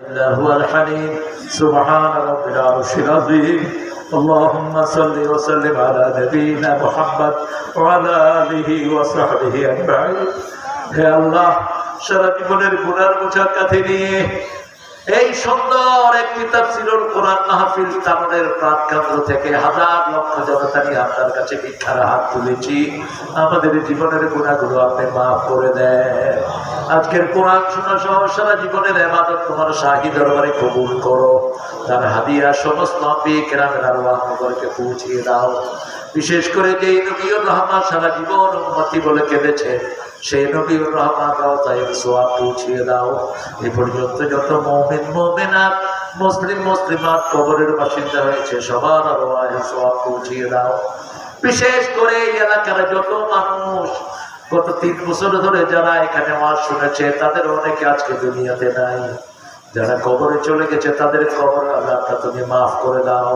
هو الحليم سبحان رب العرش العظيم اللهم صل وسلم على نبينا محمد وعلى آله وصحبه أجمعين হে আল্লাহ সারা জীবনের গুনার বোঝার কাছে নিয়ে এই সুন্দর একটি তাফসিরুল কোরআন মাহফিল তামনের প্রাণ কেন্দ্র থেকে হাজার লক্ষ জনতা নিয়ে আপনার কাছে ভিক্ষার হাত তুলেছি আমাদের জীবনের গুণাগুলো আপনি মাফ করে দেন আজকের কোরআন শোনা সহ সারা জীবনের এবাদত তোমার শাহী দরবারে কবুল করো। তার হাদিয়া সমস্ত আমাদেরকে পৌঁছিয়ে দাও। বিশেষ করে যে নবীর রহমান সারা জীবন উন্মতি বলে কেঁদেছে, সেই নবীর রহমান দাও, তাই সোয়াব পৌঁছিয়ে দাও। এ পর্যন্ত যত মমিন, মমিনাত, মুসলিম, মুসলিমাত কবরের বাসিন্দা হয়েছে, সবার আরও সোয়াব পৌঁছিয়ে দাও। বিশেষ করে এই এলাকার যত মানুষ গত তিন বছর ধরে যারা এখানে ওয়াজ শুনেছে, তাদের অনেকে আজকে দুনিয়াতে নাই। যারা কবরে চলে গেছে, তাদের কবর আল্লাহটা তুমি মাফ করে দাও।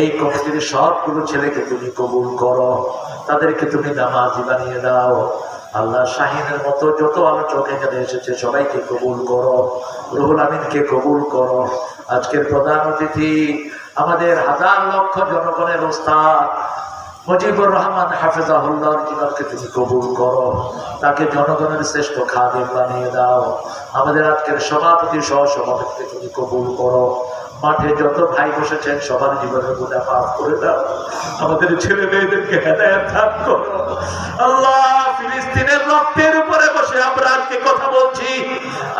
এই কমিটির সবগুলো ছেলেকে তুমি কবুল করো। তাদেরকে তুমি নামাজি বানিয়ে দাও। আল্লাহ শাহিনের মতো যত আলোচক এখানে এসেছে, সবাইকে কবুল করো। রুহুল আমিনকে কবুল করো। আজকের প্রধান অতিথি, আমাদের হাজার লক্ষ জনগণের ওস্তাদ মুজিবুর রহমান হাফেজাহুল্লাহর জীবনকে তুমি কবুল করো। তাকে জনগণের শ্রেষ্ঠ খাদিম বানিয়ে দাও। আমাদের আজকের সভাপতি সহ সভাপতিকে তুমি কবুল করো। মাঠে যত ভাই বসেছেন, সবার জীবনের গুণা মাফ করে দাও। আমাদের ছেলে মেয়েদেরকে হেদায়ত দান করো। আল্লাহ ফিলিস্তিনের রক্তের উপরে বসে আমরা আজকে কথা বলছি।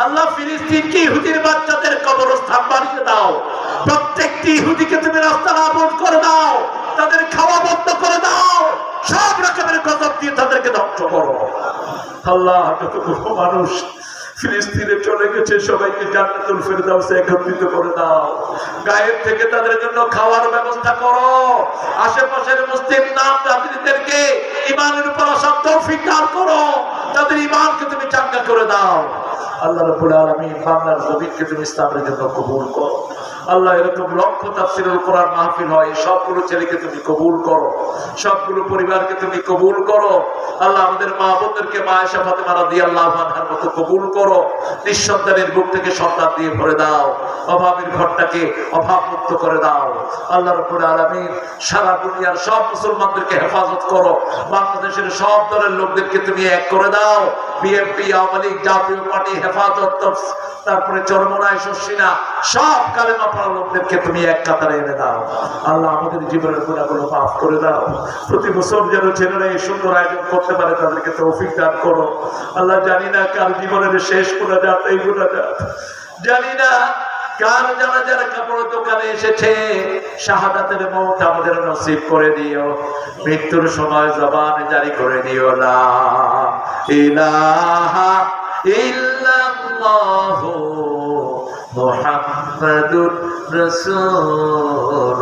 আল্লাহ ফিলিস্তিন কি ইহুদির বাচ্চাদের কবরস্থান বানিয়ে দাও? প্রত্যেকটি ইহুদিকে তুমি রাস্তা নাবদ করে দাও। তাদের খাওয়া ধ্বংস করো আল্লাহ মানুষ ফিলিস্তিনে চলে গেছে, সবাইকে জান্নাতুল ফেরদাউসে একত্রিত করে দাও। গায়ের থেকে তাদের জন্য খাওয়ার ব্যবস্থা করো। আশেপাশের মুসলিম নাম জাতিদেরকে ইমানের উপর তৌফিক দান করো। তাদের ইমানকে তুমি চাঙ্গা করে দাও। আল্লাহ রাব্বুল আলামিন বাংলার তুমি ইসলামের জন্য কবুল করো। আল্লাহ এরকম লক্ষ কোরআন মাহফিল হয়, সবগুলো ছেলেকে তুমি কবুল করো। সবগুলো পরিবারকে তুমি কবুল করো। আল্লাহ আমাদের মা বোনদেরকে মা এসা ফাতেমা রাদিয়াল্লাহু আনহার মতো কবুল করো। নিঃসন্তানের বুক থেকে সন্তান দিয়ে ভরে দাও। অভাবের ঘরটাকে অভাব মুক্ত করে দাও। আল্লাহ রাব্বুল আলামিন সারা দুনিয়ার সব মুসলমানদেরকে হেফাজত করো। বাংলাদেশের সব দলের লোকদেরকে তুমি এক করে দাও। বিএনপি, আওয়ামী লীগ, জাতীয় পার্টি, হেফাজত তারপরে চরমনায় শস্যিনা, সব কালেমা পড়া লোকদেরকে তুমি এক কাতারে এনে দাও। আল্লাহ আমাদের জীবনের গুণাগুলো মাফ করে দাও। প্রতি বছর যেন ছেলেরা এই সুন্দর আয়োজন করতে পারে, তাদেরকে তৌফিক দান করো। আল্লাহ জানি না কার জীবনের শেষ গুণাজাত এই গুণাজাত জানি না কার যারা যারা কাপড় দোকানে এসেছে, শাহাদাতের মত আমাদের নসিব করে দিও। মৃত্যুর সময় জবান জারি করে দিও না ইলাহা ইল্লাল্লাহু মুহাম্মাদুর রাসূলুল্লাহ।